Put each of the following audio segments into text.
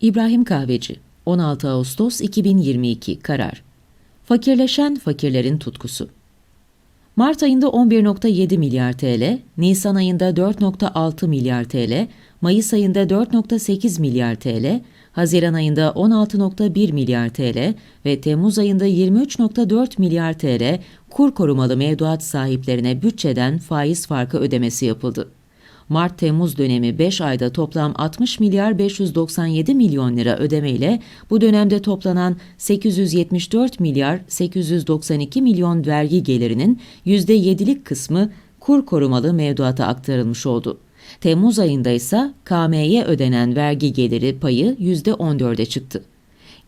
İbrahim Kahveci 16 Ağustos 2022 Karar Fakirleşen fakirlerin tutkusu Mart ayında 11.7 milyar TL, Nisan ayında 4.6 milyar TL, Mayıs ayında 4.8 milyar TL, Haziran ayında 16.1 milyar TL ve Temmuz ayında 23.4 milyar TL kur korumalı mevduat sahiplerine bütçeden faiz farkı ödemesi yapıldı. Mart-Temmuz dönemi 5 ayda toplam 60 milyar 597 milyon lira ödemeyle bu dönemde toplanan 874 milyar 892 milyon vergi gelirinin %7'lik kısmı kur korumalı mevduata aktarılmış oldu. Temmuz ayında ise KM'ye ödenen vergi geliri payı %14'e çıktı.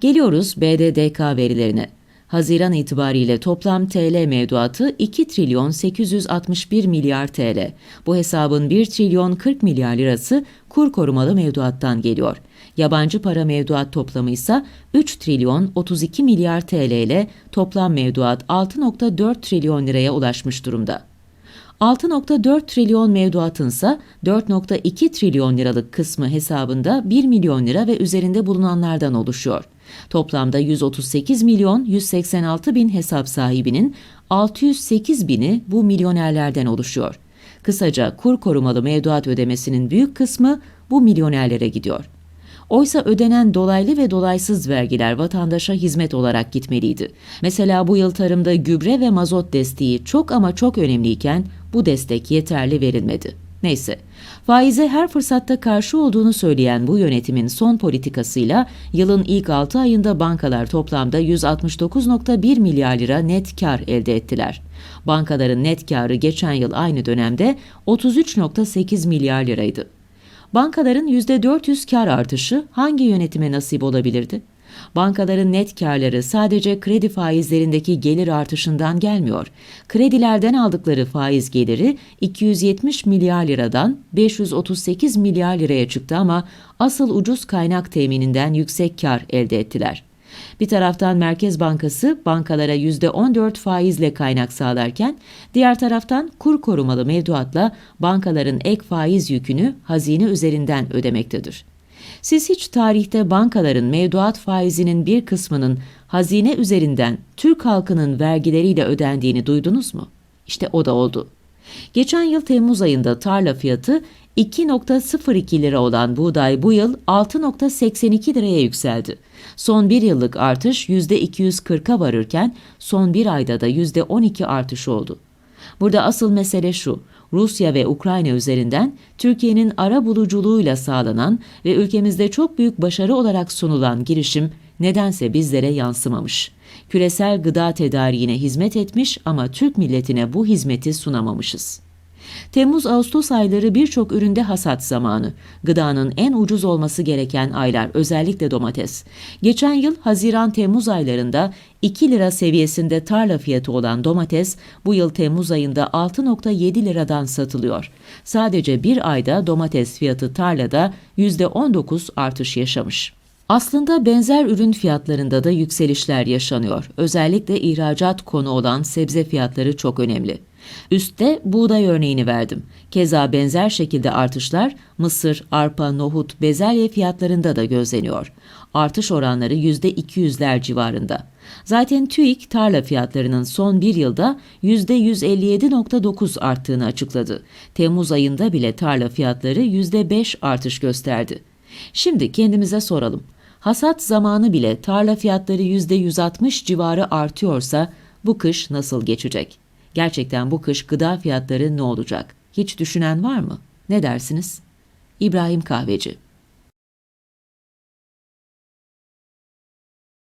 Geliyoruz BDDK verilerine. Haziran itibariyle toplam TL mevduatı 2 trilyon 861 milyar TL. Bu hesabın 1 trilyon 40 milyar lirası kur korumalı mevduattan geliyor. Yabancı para mevduat toplamı ise 3 trilyon 32 milyar TL ile toplam mevduat 6.4 trilyon liraya ulaşmış durumda. 6.4 trilyon mevduatınsa 4.2 trilyon liralık kısmı hesabında 1 milyon lira ve üzerinde bulunanlardan oluşuyor. Toplamda 138 milyon 186 bin hesap sahibinin 608 bini bu milyonerlerden oluşuyor. Kısaca kur korumalı mevduat ödemesinin büyük kısmı bu milyonerlere gidiyor. Oysa ödenen dolaylı ve dolaysız vergiler vatandaşa hizmet olarak gitmeliydi. Mesela bu yıl tarımda gübre ve mazot desteği çok ama çok önemliyken bu destek yeterli verilmedi. Neyse, faize her fırsatta karşı olduğunu söyleyen bu yönetimin son politikasıyla yılın ilk 6 ayında bankalar toplamda 169.1 milyar lira net kar elde ettiler. Bankaların net karı geçen yıl aynı dönemde 33.8 milyar liraydı. Bankaların %400 kar artışı hangi yönetime nasip olabilirdi? Bankaların net karları sadece kredi faizlerindeki gelir artışından gelmiyor. Kredilerden aldıkları faiz geliri 270 milyar liradan 538 milyar liraya çıktı ama asıl ucuz kaynak temininden yüksek kar elde ettiler. Bir taraftan Merkez Bankası bankalara %14 faizle kaynak sağlarken, diğer taraftan kur korumalı mevduatla bankaların ek faiz yükünü hazine üzerinden ödemektedir. Siz hiç tarihte bankaların mevduat faizinin bir kısmının hazine üzerinden Türk halkının vergileriyle ödendiğini duydunuz mu? İşte o da oldu. Geçen yıl Temmuz ayında tarla fiyatı 2.02 lira olan buğday bu yıl 6.82 liraya yükseldi. Son bir yıllık artış %240'a varırken son bir ayda da %12 artış oldu. Burada asıl mesele şu, Rusya ve Ukrayna üzerinden Türkiye'nin ara buluculuğuyla sağlanan ve ülkemizde çok büyük başarı olarak sunulan girişim nedense bizlere yansımamış. Küresel gıda tedariğine hizmet etmiş ama Türk milletine bu hizmeti sunamamışız. Temmuz-Ağustos ayları birçok üründe hasat zamanı. Gıdanın en ucuz olması gereken aylar özellikle domates. Geçen yıl Haziran-Temmuz aylarında 2 lira seviyesinde tarla fiyatı olan domates bu yıl Temmuz ayında 6.7 liradan satılıyor. Sadece bir ayda domates fiyatı tarlada %19 artış yaşamış. Aslında benzer ürün fiyatlarında da yükselişler yaşanıyor. Özellikle ihracat konu olan sebze fiyatları çok önemli. Üstte buğday örneğini verdim. Keza benzer şekilde artışlar mısır, arpa, nohut, bezelye fiyatlarında da gözleniyor. Artış oranları %200'ler civarında. Zaten TÜİK tarla fiyatlarının son bir yılda %157.9 arttığını açıkladı. Temmuz ayında bile tarla fiyatları %5 artış gösterdi. Şimdi kendimize soralım. Hasat zamanı bile tarla fiyatları %160 civarı artıyorsa bu kış nasıl geçecek? Gerçekten bu kış gıda fiyatları ne olacak? Hiç düşünen var mı? Ne dersiniz? İbrahim Kahveci